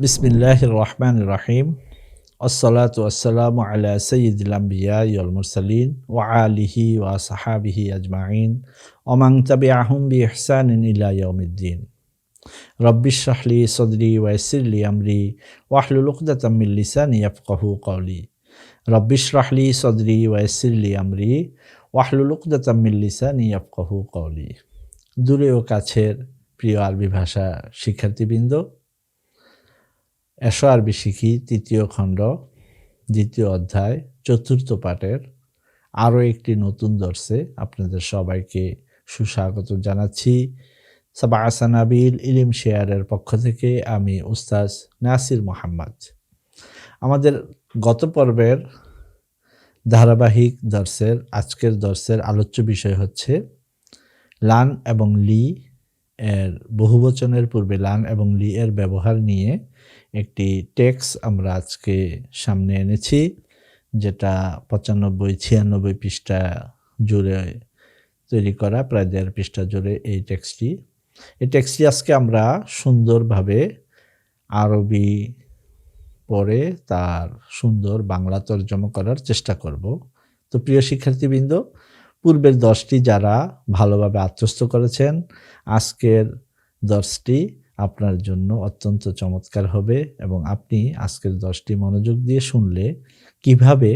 বিসমিল্লাহ রহমান রহিম আসসালাতু আসসালামু আলা সৈয়দুল আম্বিয়া ওয়াল মুরসালিন ওয়া আলিহি ওয়া সাহাবিহি আজমাইন ওমান তাবিআহুম বিইহসানিন ইলা ইয়াউমিদ্দিন রব্বিশ রাহলি সদরি ওয়া ইয়াসসিরলি আমরি ওয়াহলুল উকদাতাম মিন লিসানি ইয়াফকাহু কওলি রব্বিশ রাহলি সদরি ওয়া ইয়াসসিরলি আমরি ওয়াহলুল উকদাতাম মিন লিসানি ইয়াফকাহু কওলি দূরে ও কাছের প্রিয় আরবি ভাষা শিক্ষার্থীবৃন্দ এশো আরবি শিখি তৃতীয় খণ্ড, দ্বিতীয় অধ্যায়, চতুর্থ পাঠের আরও একটি নতুন দর্শে আপনাদের সবাইকে সুস্বাগত জানাচ্ছি। সাবা আসানাবিল ইলিম শেয়ারের পক্ষ থেকে আমি উস্তাজ নাসির মোহাম্মদ। আমাদের গত পর্বের ধারাবাহিক দর্শের, আজকের দর্শের আলোচ্য বিষয় হচ্ছে লান এবং লি এর বহুবচনের পূর্বে লান এবং লি এর ব্যবহার নিয়ে একটি টেক্স আমরা আজকে সামনে এনেছি, যেটা পঁচানব্বই ছিয়ানব্বই পৃষ্ঠা জুড়ে তৈরি করা, প্রায় দেড় পৃষ্ঠা জুড়ে এই টেক্সটটি এই টেক্সটটি আজকে আমরা সুন্দরভাবে আরবি পরে তার সুন্দর বাংলা তর্জমা করার চেষ্টা করব। তো প্রিয় শিক্ষার্থীবৃন্দ, পূর্বের দশটি যারা ভালোভাবে আত্মস্থ করেছেন, আজকের দশটি আপনার জন্য অত্যন্ত চমৎকার হবে এবং আপনি আজকের দশটি মনোযোগ দিয়ে শুনলে কীভাবে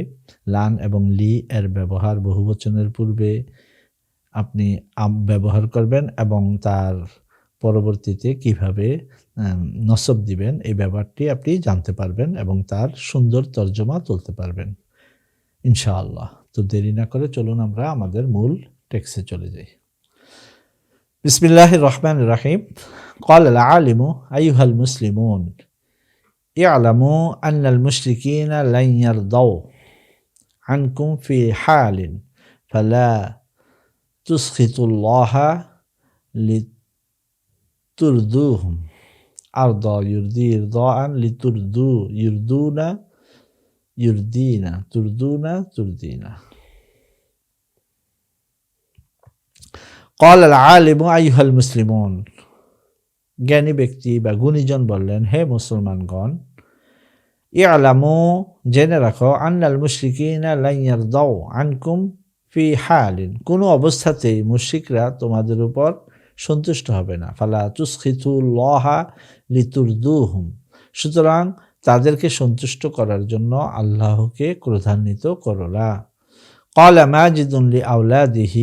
লান এবং লি এর ব্যবহার বহুবচনের পূর্বে আপনি ব্যবহার করবেন এবং তার পরবর্তীতে কীভাবে নসব দিবেন, এই ব্যাপারটি আপনি জানতে পারবেন এবং তার সুন্দর তর্জমা তুলতে পারবেন। ইনশাআল্লাহ। তো দেরি না করে চলুন আমরা আমাদের মূল টেক্সে চলে যাই। بسم الله الرحمن الرحيم قال العالم أيها المسلمون اعلموا أن المشركين لن يرضوا عنكم في حال فلا تسخطوا الله لترضوهم أرضى يرضي إرضاء لترضو يرضون يرضينا ترضون ترضينا কল আল আলিম আইহাল মুসলিমন জ্ঞানী ব্যক্তি বা গুণীজন বললেন, হে মুসলমানগণ ই আলামু জেনে রাখো, আন্নাল মুশরিকিনা লাইয়ার দাও আনকুম ফি হালিন। কোনো অবস্থাতেই মুশ্রিকরা তোমাদের উপর সন্তুষ্ট হবে না। ফালা তুসখিথু লহা লিতুরদুহুম। সুতরাং তাদেরকে সন্তুষ্ট করার জন্য আল্লাহকে ক্রোধান্বিত করলা قال ماجد لأولاده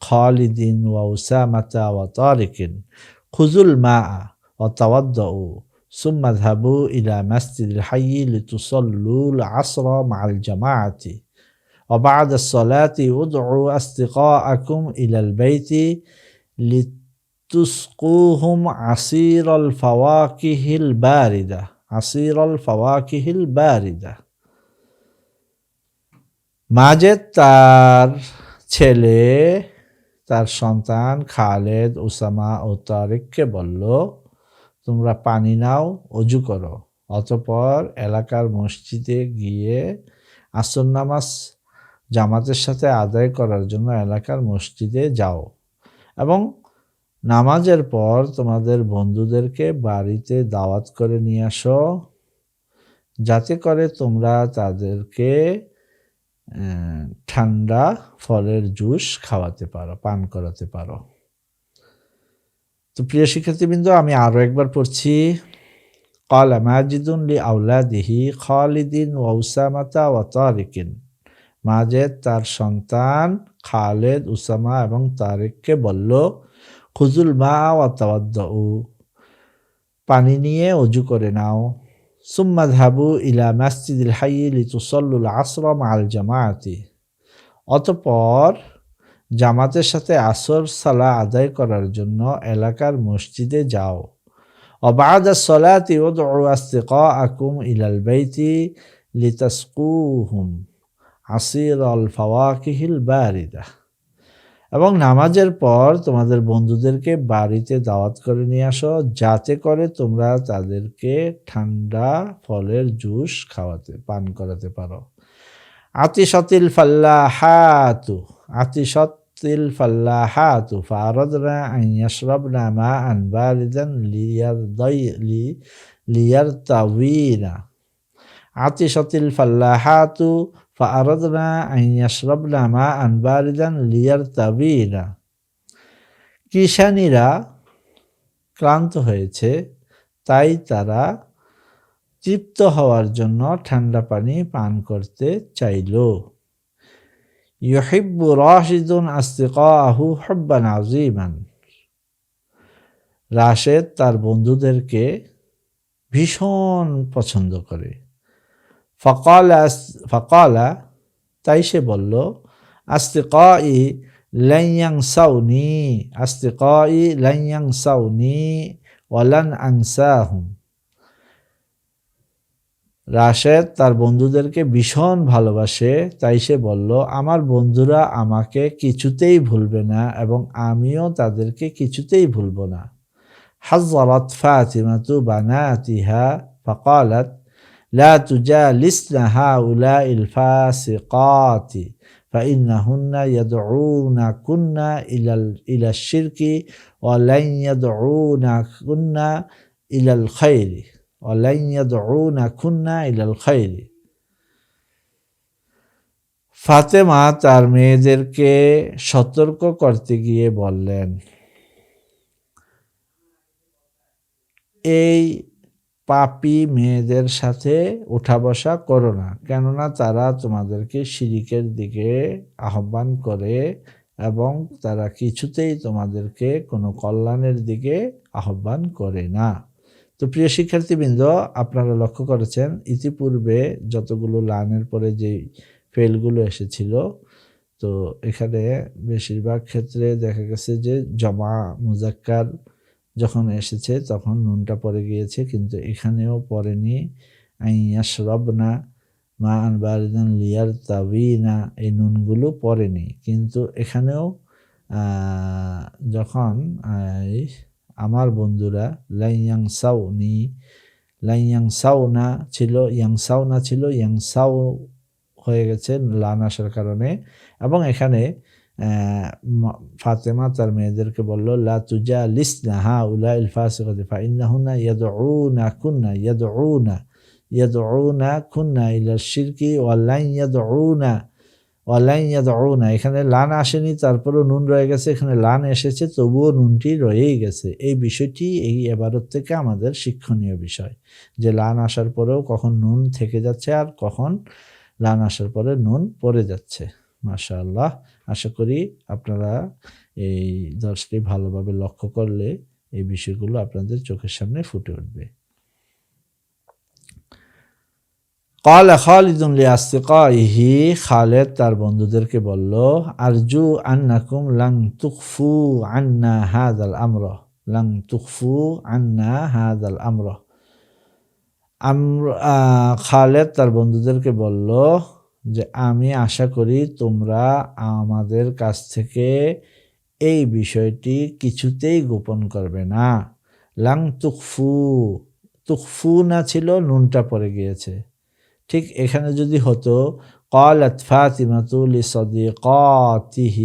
خالد وأسامة وطارق خذوا الماء وتوضؤوا ثم اذهبوا إلى مسجد الحي لتصلوا العصر مع الجماعة. وبعد الصلاة ادعوا أصدقاءكم إلى البيت لتسقوهم عصير الفواكه الباردة عصير الفواكه الباردة. মাজেদ তার ছেলে, তার সন্তান খালেদ ওসামা ও তারেককে বলল, তোমরা পানি নাও, অজু করো। অতপর এলাকার মসজিদে গিয়ে আসর নামাজ জামাতের সাথে আদায় করার জন্য এলাকার মসজিদে যাও এবং নামাজের পর তোমাদের বন্ধুদেরকে বাড়িতে দাওয়াত করে নিয়ে আসো, যাতে করে তোমরা তাদেরকে ঠান্ডা ফলের জুস খাওয়াতে পারো পান করাতে পারো তো প্রিয় শিক্ষার্থীবৃন্দ আমি আরও একবার পড়ছি قال ماجد لأولاده خالد وأسامة وطارق মাজেদ তার সন্তান খালেদ উসামা এবং তারেককে বলল খুজুল মা ওয়াতাওয়াদ্দাউ পানি নিয়ে অজু করে নাও সুম্মা ধাবু ইলা মাসজিদুল হাই লিতুসল্লুল আসরম আল জামায়াতি অতপর জামাতের সাথে আসর সালা আদায় করার জন্য এলাকার মসজিদে যাও। অবাদ সলাতি ওদউ আস্তিকাআকুম ইলাল বাইতি লিতাসকুহুম আসির আল ফাওয়াকিহিল বারিদা এবং নামাজের পর তোমাদের বন্ধুদেরকে বাড়িতে দাওয়াত করে নিয়ে আসো, যাতে করে তোমরা তাদেরকে ঠান্ডা ফলের জুস খাওয়াতে, পান করাতে পারো। আতিশতিল ফাল্লাহাতু আতিশতিল ফাল্লাহাতু ফারদনা ইয়াশরাবনা মা আন বারিদান লিয়ারদাই, লি লিয়ার তাউইনা আতিশতিল ফাল্লাহাতু فأردنا أن يشربنا ماء باردا ليرتوينا কিষানীরা ক্লান্ত হয়েছে তাই তারা তৃপ্ত হওয়ার জন্য ঠান্ডা পানি পান করতে চাইল ইউহিব্বু রাশিদুন আস্তিকাহু হব্বান আজিমান রাশেদ তার বন্ধুদেরকে ভীষণ পছন্দ করে ফকালা ফকালা, তাই সে বলল, আস্তিকাই লাইয়াং সাউনি আস্তিকাই লাইয়াং সাউনি ওয়ালান আংসাহুম রাশেদ তার বন্ধুদেরকে ভীষণ ভালোবাসে, তাই সে বলল, আমার বন্ধুরা আমাকে কিছুতেই ভুলবে না এবং আমিও তাদেরকে কিছুতেই ভুলব না। হাজরত ফাতিমাতু বানাতিহা, ফকালত لا تجالسن هؤلاء الفاسقات فإنهن يدعونكن إلى إلى الشرك ولن يدعونكن إلى الخير ولن يدعونكن إلى الخير ফাতেমা তার মেয়েদেরকে সতর্ক করতে গিয়ে বললেন এই পাপি মেয়েদের সাথে উঠা বসা করো না, কেননা তারা তোমাদেরকে শিরিকের দিকে আহ্বান করে এবং তারা কিছুতেই তোমাদেরকে কোনো কল্যাণের দিকে আহ্বান করে না। তো প্রিয় শিক্ষার্থীবৃন্দ, আপনারা লক্ষ্য করেছেন, ইতিপূর্বে যতগুলো লানের পরে যে ফেলগুলো এসেছিল, তো এখানে বেশিরভাগ ক্ষেত্রে দেখা গেছে যে জমা, মুজাক্কার যখন এসেছে, তখন নুনটা পরে গিয়েছে, কিন্তু এখানেও পড়েনি আইয়াশরবনা মা আনবারিদান লিয়ার তাবিনা এই নুনগুলো পড়েনি কিন্তু এখানেও যখন আমার বন্ধুরা লাইয়াং সাউনি লাইয়াং সাউনা ছিল ইয়াং সাউনা ছিল ইয়াং সাউ হয়ে গেছে লান আসার কারণে। এবং এখানে ফাতেমা তার মেয়েদেরকে বলল, লা তুজা লিসনা হা উলা ইল ফাসিকতি ফা ইন্নাহুনা ইয়াদউনা কুন্না, ইয়াদউনা ইয়াদউনা কুন্না ইলা শিরকি ওয়ালাইন ইয়াদউনা ওয়ালাইন ইয়াদউনা। এখানে লান আসেনি, তারপরও নুন রয়ে গেছে, এখানে লান এসেছে, তবুও নুনটি রয়েই গেছে। এই বিষয়টি এই এবারত থেকে আমাদের শিক্ষণীয় বিষয়, যে লান আসার পরেও কখন নুন থেকে যাচ্ছে আর কখন লান আসার পরে নুন পড়ে যাচ্ছে। মাশাআল্লাহ আশা করি আপনারা এই দর্শটি ভালোভাবে লক্ষ্য করলে এই বিষয়গুলো আপনাদের চোখের সামনে ফুটে উঠবে قال خالد لأصدقائه খালেদ তার বন্ধুদেরকে বলল আরজু আন্নাকুম লাং তুকফু আন্না হাদাল আমর লাং তুকফু আন্না হাদাল আমর খালেদ তার বন্ধুদেরকে বলল যে আমি আশা করি তোমরা আমাদের কাছ থেকে এই বিষয়টি কিছুতেই গোপন করবে না লাং তুকফু তুকফু না ছিল নুনটা পড়ে গিয়েছে ঠিক এখানে যদি হতো قالت فاطمة لصديقاته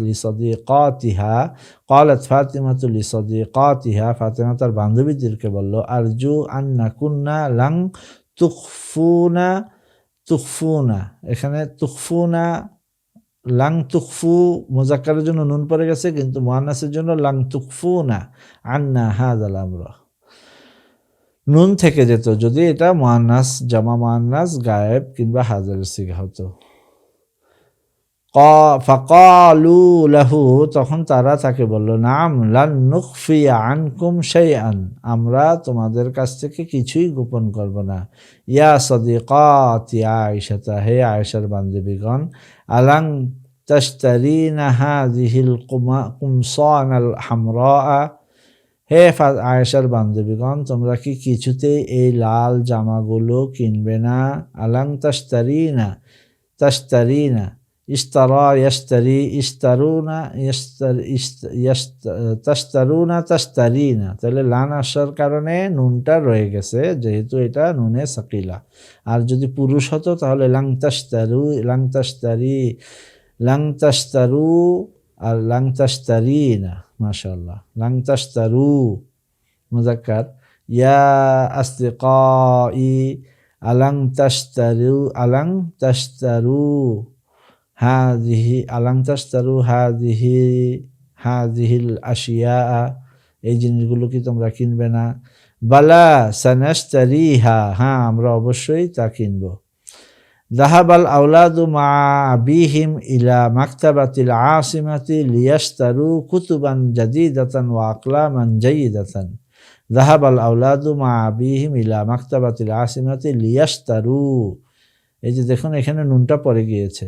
لصديقاتها قالت فاطمة لصديقاتها ফাতিমা তার বান্ধবীদেরকে বলল আরজু আন্না কুন্না লাং তুকফুনা তুকফুনা এখানে তুকফুনা লাং তুকফু মোজাক্কারের জন্য নুন পড়ে গেছে, কিন্তু মহানাসের জন্য লাং তুকফুনা আন্না হাজ আল আমরা। নুন থেকে যেত, যদি এটা মহানাস জামা মহানাস গায়েব কিংবা হাজার সিগা হতো। ফকালু লাহু, তখন তারা তাকে বলল, নাম, লান নুকফি আনকুম সেই আন আমরা তোমাদের কাছ থেকে কিছুই গোপন করব না। ইয়া সদিকাত, ইয়া আয়সাতা হে আয়সার বান্ধবীগণ, আলাং হাদিহিল কুমসান আল হামরা হে আয়েশার বান্ধবীগণ, তোমরা কি কিছুতেই এই লাল জামাগুলো কিনবে না? আলাং তস্তারিনা তস্তারিনা ইস্তারা ইয়াস্তারি ইস্তারুনা তাস্তারুনা তাস্তারিনা তাহলে লান আসার কারণে নুনটা রয়ে গেছে, যেহেতু এটা নুনে সাকিলা। আর যদি পুরুষ হতো তাহলে লাং তাস্তারু লাং তাস্তারি লাং তাস্তারু আর লাং তাস্তারিনা মাশাল্লাহ লাং তাস্তারু মুজাক্কার। ইয়া আসদিকাই আলাং তাস্তারু আলাং তাস্তারু হাদিহি আলাং তাস্তারু হাদিহি হাদিহিল আশিয়া এই জিনিসগুলো কি তোমরা কিনবে না? বালা সানাস্তারি হা হ্যাঁ আমরা অবশ্যই তা কিনব। দাহাবাল আউলাদু মা বিহিম ইলা মাকতাবাতিল আসিমাতি লিয়াস্তারু কুতুবান জাদিদাতান ওয়া আকলামান জাইদাতান দাহাবাল আউলাদু মা বিহিম ইলা মাকতাবাতিল আসিমাতি লিয়াস্তারু এই যে দেখুন, এখানে নুনটা পড়ে গিয়েছে।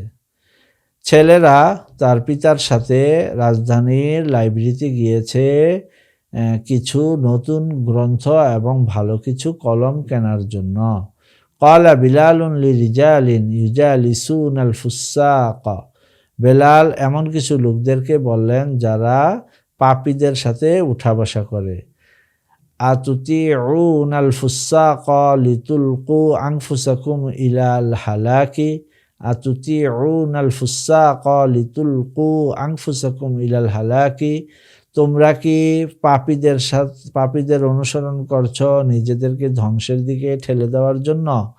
ছেলেরা তার পিতার সাথে রাজধানীর লাইব্রেরিতে গিয়েছে কিছু নতুন গ্রন্থ এবং ভালো কিছু কলম কেনার জন্য। কলা বিলালুন লি রিজালিন ইউজালিসুন আল ফুসাক। বেলাল এমন কিছু লোকদেরকে বললেন যারা পাপীদের সাথে উঠা বসা করে। আতুতি উন আল ফুসাক লিতুলকু আংফুসাকুম ইলাল হালাকি। আতুতি আল ফুসাক লিতুলকু আংফুসাকুম ইলাল হালাকি? তোমরা কি পাপীদের সাথে, পাপীদের অনুসরণ করছ নিজেদেরকে ধ্বংসের দিকে ঠেলে দেওয়ার জন্য?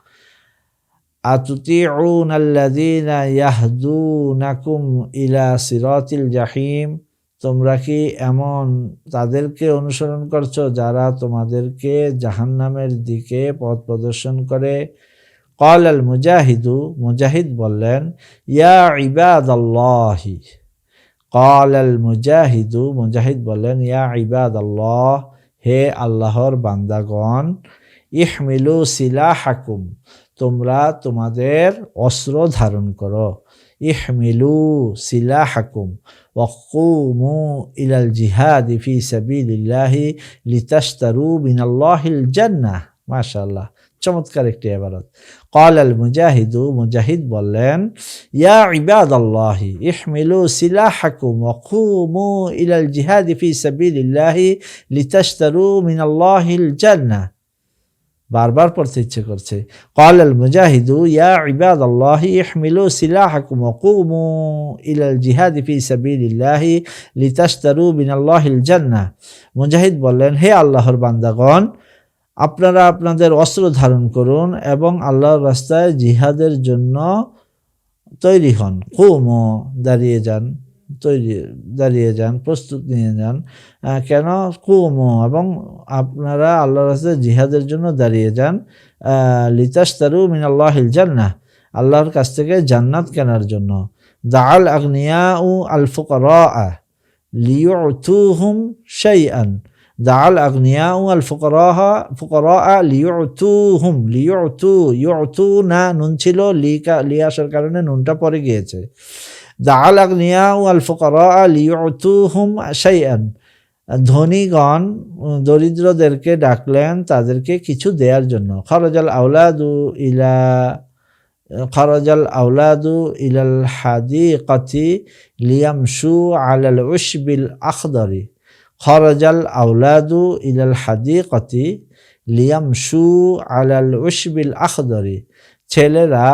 আতুতিউন আল্লাযীনা ইয়াহদুনাকুম ইলা সিরাতিল জাহিম? তোমরা কি এমন তাদেরকে অনুসরণ করছ যারা তোমাদেরকে জাহান্নামের দিকে পথ প্রদর্শন করে? কল আল মুজাহিদু মুজাহিদ বললেন, ইয়া ইবাদ আল্লাহি কল আল মুজাহিদু মুজাহিদ বললেন, ইয়া ইবাদ আল্লাহ হে আল্লাহর বান্দাগণ, ইহমিলু হাকুম তোমরা তোমাদের অস্ত্র ধারণ করো। ইহমিলু হাকুম ওয়াকুমু ইলাল জিহাদ ফি সাবিলিল্লাহি লিতাশতারু মিনাল্লাহিল জান্নাহ। মাশাআল্লাহ। চমৎকার একটি এবারত কল আল মুজাহিদু মুজাহিদ বললেন ইয়া ইবাদ আল্লাহি ইহমিলু সিলাহাকুম ওয়াকুমু ইলাল জিহাদি ফি সাবিলিল্লাহি লিতাশতারু মিন আল্লাহিল জান্নাহ বারবার পড়তে ইচ্ছে করছে কল আল মুজাহিদু ইয়া ইবাদ আল্লাহি ইহমিলু সিলাহাকুম ওয়াকুমু ইলাল জিহাদি ফি সাবিলিল্লাহি লিতাশতারু মিন আল্লাহিল জান্নাহ মুজাহিদ বললেন হে আল্লাহর বান্দাগণ আপনারা আপনাদের অস্ত্র ধারণ করুন এবং আল্লাহর রাস্তায় জিহাদের জন্য তৈরি হন। কুমো, দাঁড়িয়ে যান, তৈরি, দাঁড়িয়ে যান, প্রস্তুত নিয়ে যান। কেন? কুমো, এবং আপনারা আল্লাহ রাস্তায় জিহাদের জন্য দাঁড়িয়ে যান। লিতাস্তারু মিন আল্লাহিল জান্না আল্লাহর কাছ থেকে জান্নাত কেনার জন্য। দাল আগনিয়া উ আল ফুকরা লিউতুহুম শাইআন দাল আগনিয়া আল ফুকরাহ ফুকরা লিউতু হুম লিউতু ইউতু না নুন ছিল লি লি আসার কারণে নুনটা পরে গিয়েছে। দাল আগনিয়া আল ফুকরা লিউতু হুম শাইয়ান ধনীগণ দরিদ্রদেরকে ডাকলেন তাদেরকে কিছু দেওয়ার জন্য। খরজাল আউলাদু ইলা খরজাল আউলাদু ইলাল হাদি কতি লিয়ামসু আলাল উশবিল আখদরি খরজাল আউলাদু ইলাল হাদিকতি লিয়ামশু আলাল উশবিল আখদরি। ছেলেরা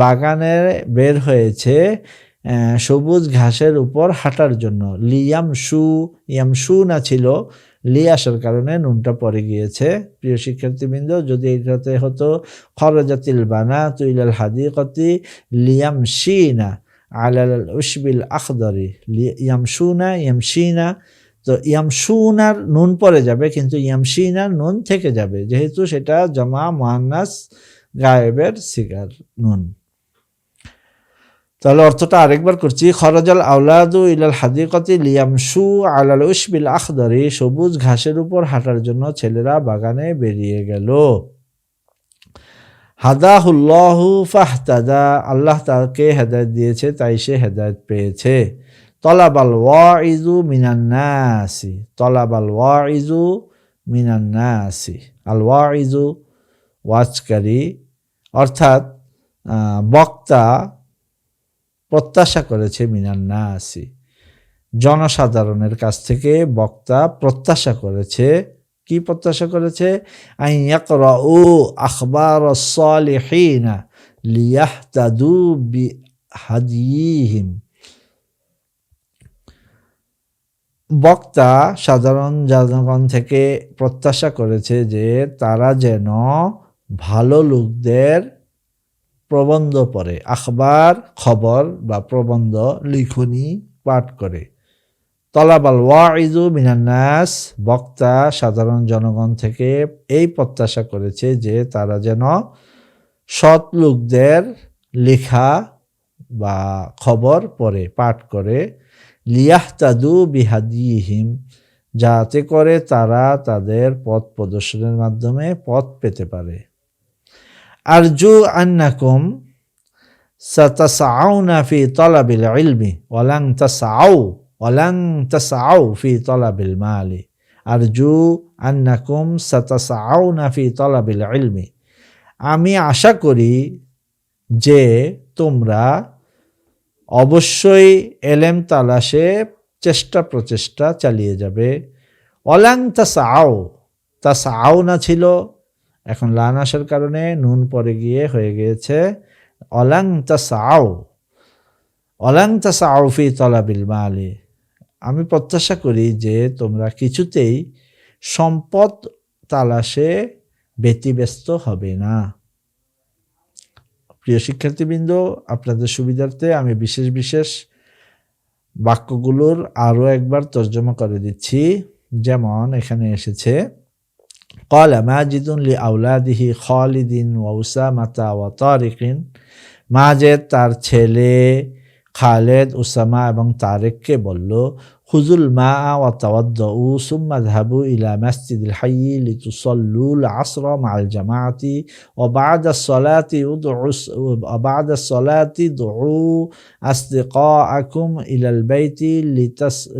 বাগানে বের হয়েছে সবুজ ঘাসের উপর হাঁটার জন্য। লিয়াম শু ইয়াম শু না ছিল, লি আসার কারণে নুনটা পড়ে গিয়েছে। প্রিয় শিক্ষার্থীবৃন্দ, যদি এটাতে হতো, খরজাতিল বানা তুইলাল হাদিকতি লিয়াম শি না আলাল উশবিল আখদরি। ইয়ামশুনা ইয়ামশিনা তো ইয়ামশুনার নুন পরে যাবে, কিন্তু ইয়ামশিনার নুন থেকে যাবে। যেহেতু সেটা জমা মোহান্নাস গায়েবের সিগার, নুন। তাহলে অর্থটা আরেকবার করছি। খরজাল আউলাদু ইলাল হাদিকতি লিয়ামশু আলাল উশবিল আখদরি, সবুজ ঘাসের উপর হাঁটার জন্য ছেলেরা বাগানে বেরিয়ে গেল। হাদাহুল্লাহু ফাহতাদা, আল্লাহ তাকে হেদায়ত দিয়েছে, তাই সে হেদায়ত পেয়েছে। তলাবাল ওয়াইজু মিনান্নাসি তলাবাল ওয়াইজু মিনান্নাসি আল ওয়াইজু ওয়াজকারী, অর্থাৎ বক্তা প্রত্যাশা করেছে মিনান্নাসি জনসাধারণের কাছ থেকে বক্তা প্রত্যাশা করেছে। কি প্রত্যাশা করেছে? ও আখবার সালিহিনা লিয়াহতাদু বি হাদিহিম বক্তা সাধারণ জনগণ থেকে প্রত্যাশা করেছে যে তারা যেন ভালো লোকদের প্রবন্ধ পড়ে, আখবার, খবর বা প্রবন্ধ লিখনি, পাঠ করে। তলাবাল ওয়াইজু মিনান্নাস, বক্তা সাধারণ জনগণ থেকে এই প্রত্যাশা করেছে যে তারা যেন সৎ লোকদের লেখা বা খবর পড়ে, পাঠ করে। লিয়াহতাদু বিহাদিহিম, যাতে করে তারা তাদের পথ প্রদর্শনের মাধ্যমে পথ পেতে পারে। আরজু আন্নাকুম, সাতাসাউনা ফি তলাবিল ইলমি, ওয়ালাং তাসাউ ওয়ালাং তাসাউ ফি তলাবিল মালি। আরজু আন্নাকুম, সাতাসাউনা ফি তলাবিল ইলমি। আমি আশা করি যে তোমরা অবশ্যই এলেম তালাশে চেষ্টা প্রচেষ্টা চালিয়ে যাবে। অলাং তা সাও তা সাও না ছিল, এখন লান আসার কারণে নুন পরে গিয়ে হয়ে গিয়েছে। অলাং তা সাও অলাং তা সাও ফি তলাবিল মালি। আমি প্রত্যাশা করি যে তোমরা কিছুতেই সম্পদ তালাশে ব্যতিব্যস্ত হবে না। প্রিয় শিক্ষার্থীবৃন্দ আপনাদের সুবিধার্থে আমি বিশেষ বিশেষ বাক্যগুলোর আরও একবার তর্জমা করে দিচ্ছি যেমন এখানে এসেছে قال ماجد لأولاده خالد وأسامة وطارق মাজেদ তার ছেলে খালেদ উসামা এবং তারেককে বলল خذوا الماء وتوضؤوا ثم اذهبوا إلى مسجد الحي لتصلوا العصر مع الجماعة وبعد الصلاة ادعوا وبعد الصلاة دعوا أصدقاءكم إلى البيت لتس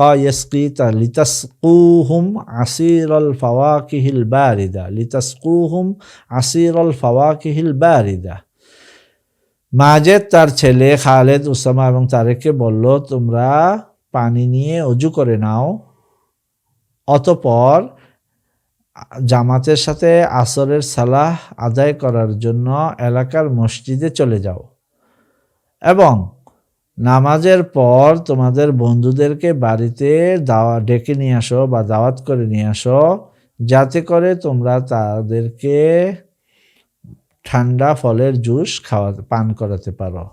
يسقي لتسقوهم عصير الفواكه الباردة لتسقوهم عصير الفواكه الباردة. মাজেদ তার ছেলে খালেদ উসামা এবং তারেককে বলল, তোমরা পানি নিয়ে অজু করে নাও। অতপর জামাতের সাথে আসরের সালাহ আদায় করার জন্য এলাকার মসজিদে চলে যাও এবং নামাজের পর তোমাদের বন্ধুদেরকে বাড়িতে দাওয়া, ডেকে নিয়ে আসো বা দাওয়াত করে নিয়ে আসো, যাতে করে তোমরা তাদেরকে ঠান্ডা ফলের জুস খাওয়া, পান করাতে পারো।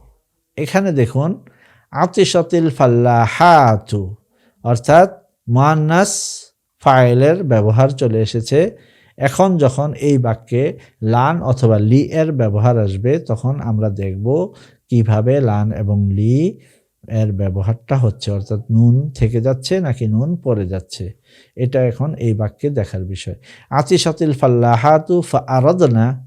এখানে দেখুন, আতিশতিল ফাল্লা হাতু অর্থাৎ মান্নাস ফাইলের ব্যবহার চলে এসেছে। এখন যখন এই বাক্যে লান অথবা লি এর ব্যবহার আসবে, তখন আমরা দেখব কীভাবে লান এবং লি এর ব্যবহারটা হচ্ছে, অর্থাৎ নুন থেকে যাচ্ছে নাকি নুন পড়ে যাচ্ছে। এটা এখন এই বাক্যে দেখার বিষয়। আতিশতিল ফাল্লাহাতু ফা আরদনা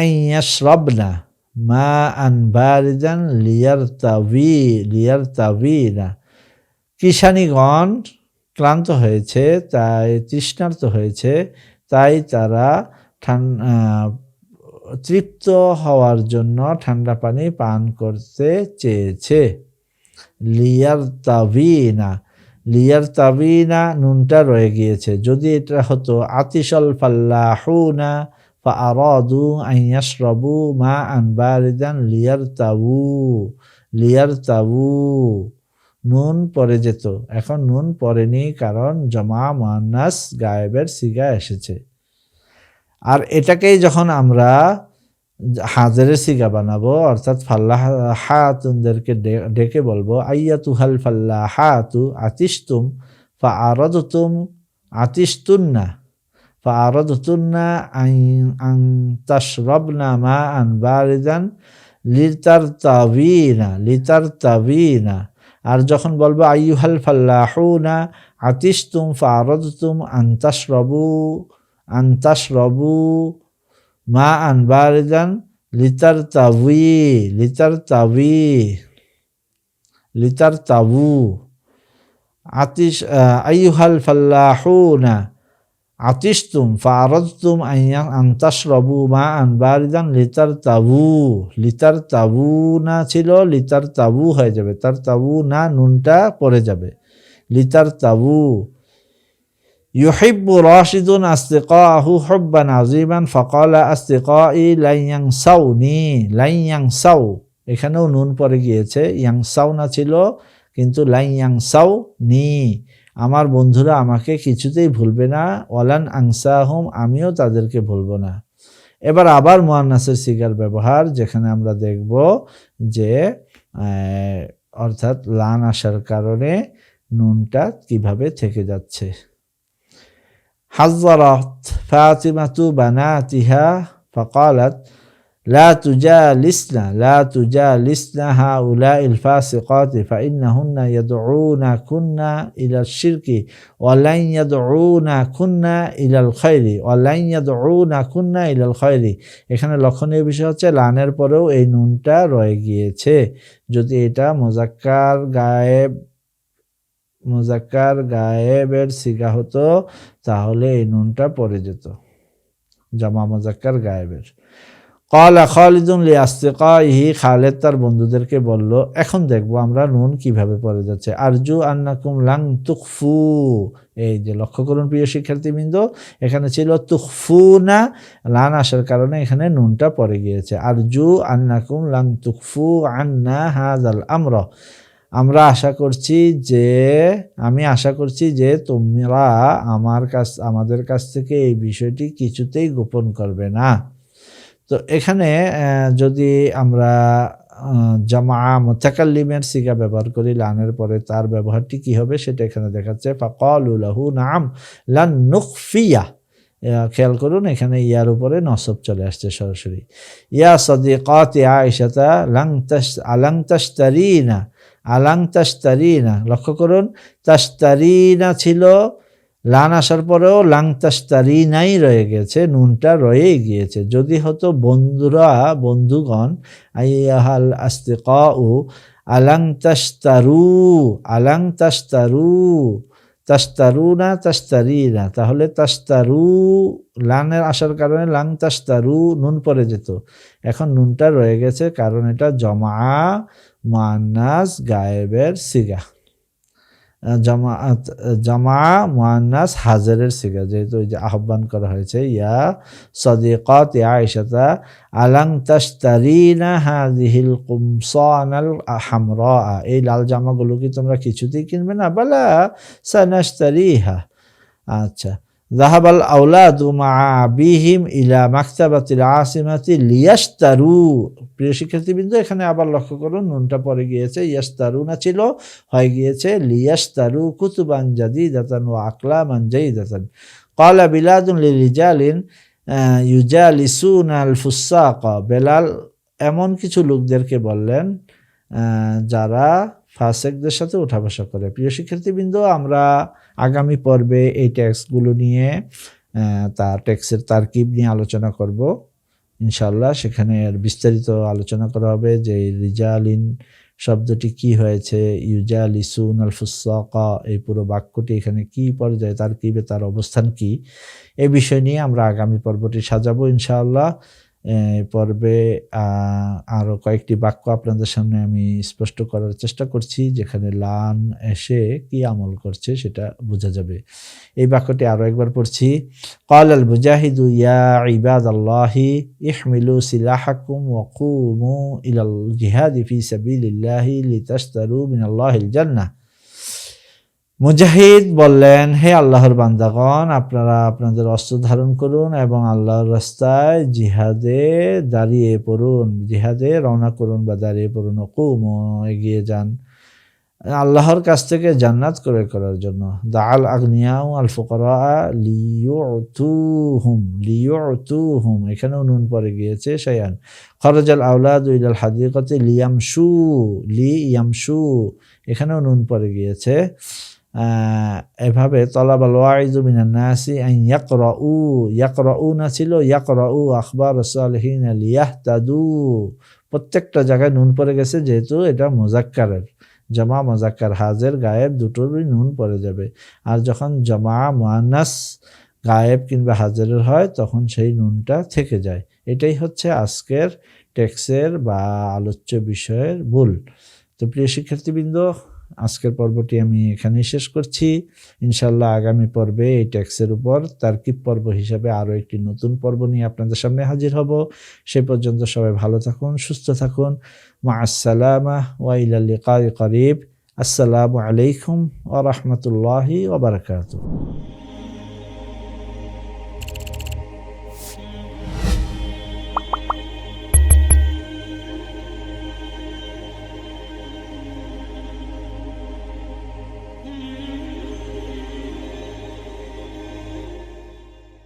আইয়াশরাবনা মা আন বারিদান লিয়ার তাবি লিয়ার তাবিনা কিষানীগণ ক্লান্ত হয়েছে, তাই তৃষ্ণার্ত হয়েছে, তাই তারা তৃপ্ত হওয়ার জন্য ঠান্ডা পানি পান করতে চেয়েছে। লিয়ার তাবিনা লিয়ার তাবিনা নুনটা রয়ে গিয়েছে। যদি এটা হতো আতিসল ফাল্লাহুনা ফাআরাদু আইয়াশরাবু মা আন বারিদান লিয়ারতাবু লিয়ারতাবু নুন পরে যেত। এখন নুন পরেনি কারণ জমা মানাস গায়েবের সিগা এসেছে। আর এটাকেই যখন আমরা হাজারে সিগা বানাবো, অর্থাৎ ফাল্লাহ হাতুনদেরকে ডেকে বলব আইয়া তুহাল ফাল্লাহ হাতু আতিস্তুম ফা আরদতুম আতিস্তুন্না فأردتن أن أن تشربن ماء باردا লিতারতাবিনা লিতারতাবিনা আর যখন বলবো আইয়ুহাল ফাল্লাহুনা আতিস্তুম ফারদতুম আন্তাসরবু আন্তাসরবু মা আন বারিদান লিতার তাবি লিতার তাবি লিতার তাবু আতিস আইয়ুহাল ফাল্লাহুনা আতিস্তুম ফারদতুম আইয়ান আন্তাসরবু মা আন বারিদান লিতার তাবু লিতার তাবু না ছিল লিতার তাবু হয়ে যাবে তার তাবু না নুনটা পড়ে যাবে লিতার তাবু يحب راشد أصدقاءه حبا عظيما فقال أصدقائي لن ينسوني لن ينسوا এখানেও নুন পরে গিয়েছে ইয়াংসাও না ছিল কিন্তু লাইয়াং সাউ নি আমার বন্ধুরা আমাকে কিছুতেই ভুলবে না, ওয়ালান আংসাহুম, আমিও তাদেরকে ভুলবো না। এবার আবার মোয়ান্নাসের সিগার ব্যবহার, যেখানে আমরা দেখব যে অর্থাৎ লান আসার কারণে নুনটা কীভাবে থেকে যাচ্ছে। লা তুজা লিসনা লা তুজা লিসনা হা উলা ইল ফাসিকাতি ফা ইন্নাহুন্না ইয়াদউনা কুন্না ইলা শিরকি ওয়া লান ইয়াদউনা কুন্না ইলা আল খাইরি ওয়া লান ইয়াদউনা কুন্না ইলা আল খাইরি এখানে লক্ষণীয় বিষয় হচ্ছে, লানের পরেও এই নুনটা রয়ে গিয়েছে। যদি এটা মুজাক্কার গায়েব, মুজাক্কার গায়েবের সিগা হতো, তাহলে এই নুনটা পড়ে যেত। জামা মুজাক্কার গায়েবের। কলা খালিদুন লি আস্তিকাইহি খালেদ তার বন্ধুদেরকে বলল, এখন দেখব আমরা নুন কীভাবে পড়ে যাচ্ছে। আরজু আন্নাকুম লাং তুকফু এই যে লক্ষ্য করুন প্রিয় শিক্ষার্থীবৃন্দ, এখানে ছিল তুকফু না লান আসার কারণে এখানে নুনটা পড়ে গিয়েছে। আরজু আন্নাকুম লাং তুকফু আন্না হাজাল আমরা। আমরা আশা করছি যে, আমি আশা করছি যে তোমরা আমার কাছ, আমাদের কাছ থেকে এই বিষয়টি কিছুতেই গোপন করবে না। তো এখানে যদি আমরা জামা মোতাকাল্লিমের সিগা ব্যবহার করি, লানের পরে তার ব্যবহারটি কি হবে সেটা এখানে দেখাচ্ছে। ফাকালুলাহু নাম, লান নুকফিয়া খেয়াল করুন, এখানে ইয়ার উপরে নসব চলে আসছে সরাসরি। ইয়া সদিকাত আয়েশাতা, লাং তাস আলাং তাশতারিনা আলাং তাশতারিনা। লক্ষ্য করুন, তাশতারিনা ছিল লান আসার পরেও লাংতাস্তারি নাই রয়ে গেছে, নুনটা রয়েই গিয়েছে। যদি হতো বন্ধুরা, বন্ধুগণ, আইয়াহাল আস্তিকাউ আলাং তাশতারু আলাং তাশতারু তাস্তারু না তাস্তারি না, তাহলে তাস্তারু লানের আসার কারণে লাং তাস্তারু নুন পড়ে যেত। এখন নুনটা রয়ে গেছে, কারণ এটা জমা, মান্নাস, গায়েবের সিগা। আহ, জামা মুয়ান্নাস হাজারের সিগা যেহেতু ওই যে আহ্বান করা হয়েছে ইয়া সদিকত ইয়া আয়েশাতা আলাং তাস্তারিনা হাজিহিল কুমসানাল হামরা এই লাল জামাগুলো কি তোমরা কিছুতেই কিনবে না? বালা সানাশতারিহা। আচ্ছা। জাহাবাল আউলাদ মা বিহিম ইলা মাকতাবাতিল আসিমাতি লিয়াস্তারু প্রিয় শিক্ষার্থীবৃন্দ, এখানে আবার লক্ষ্য করুন, নুনটা পরে গিয়েছে ইয়াস্তারু না ছিল, হয়ে গিয়েছে লিয়াস্তারু কুতুবান জাদি দাতান ও আকলা মানজাই দাতান কলা বিলাদুন লিজালিন ইউজালিসুন আল ফুসাক বেলাল এমন কিছু লোকদেরকে বললেন যারা ফাসেকদের সাথে উঠা বসা করে। প্রিয় শিক্ষার্থীবৃন্দ, আমরা আগামী পর্বে এই ট্যাক্সগুলো নিয়ে তার ট্যাক্সের তারকিব নিয়ে আলোচনা করব। ইনশাল্লাহ সেখানে এর বিস্তারিত আলোচনা করা হবে যে রিজালিন শব্দটি কি হয়েছে, ইউজালিসুন আল ফুসাকা এই পুরো বাক্যটি এখানে কি পর্যায়ে তার কিবে তার অবস্থান কি এই বিষয় নিয়ে আমরা আগামী পর্বটি সাজাবো ইনশাআল্লাহ। পর্বে আরও কয়েকটি বাক্য আপনাদের সামনে আমি স্পষ্ট করার চেষ্টা করছি, যেখানে লান এসে কি আমল করছে সেটা বোঝা যাবে। এই বাক্যটি আরও একবার পড়ছি। কল আল মুজাহিদু ইয়া ইবাদ আল্লাহি ইহমিলু সিলাহাকুম ওকুমু ইলাল জিহাদি ফি সাবিলিল্লাহি লিতাস্তারু মিনাল্লাহিল জান্নাহ মুজাহিদ বললেন, হে আল্লাহর বান্দাগণ, আপনারা আপনাদের অস্ত্র ধারণ করুন এবং আল্লাহর রাস্তায় জিহাদে দাঁড়িয়ে পড়ুন। জিহাদে রওনা করুন বা দাঁড়িয়ে পড়ুন। কুম, এগিয়ে যান। আল্লাহর কাছ থেকে জান্নাত করে করার জন্য। দাল আগনিয়াউ আল ফুকরা লিউতুহুম লিউতুহুম এখানেও নুন পরে গিয়েছে, শায়ান। খরজাল আউলাদ ইলাল হাদিকতে লিয়ামশু লি ইয়ামশু এখানেও নুন পরে গিয়েছে। এভাবে তলাবাল ওয়াইজু মিনান নাসি আন ইয়াকরাউ ইয়াকরাউ না ছিল ইয়াকরাউ আখবার সালিহিন লিয়াহতাদু। প্রত্যেকটা জায়গায় নুন পড়ে গেছে, যেহেতু এটা মোজাক্কারের। জমা মোজাক্কার, হাজের গায়েব দুটোরই নুন পড়ে যাবে। আর যখন জমা মানাস গায়েব কিংবা হাজারের হয়, তখন সেই নুনটা থেকে যায়। এটাই হচ্ছে আজকের টেক্সের বা আলোচ্য বিষয়ের ভুল। তো প্রিয় শিক্ষার্থীবৃন্দ আজকের পর্বটি আমি এখানেই শেষ করছি। ইনশাল্লাহ আগামী পর্বে এই ট্যাক্সের উপর তার্কিব পর্ব হিসাবে আরও একটি নতুন পর্ব নিয়ে আপনাদের সামনে হাজির হব। সে পর্যন্ত সবাই ভালো থাকুন, সুস্থ থাকুন। মা আসসালাম ওয়াইলাল্লিকাই করিব। আসসালামু আলাইকুম ও রহমতুল্লাহি ওয়া বারাকাতুহু।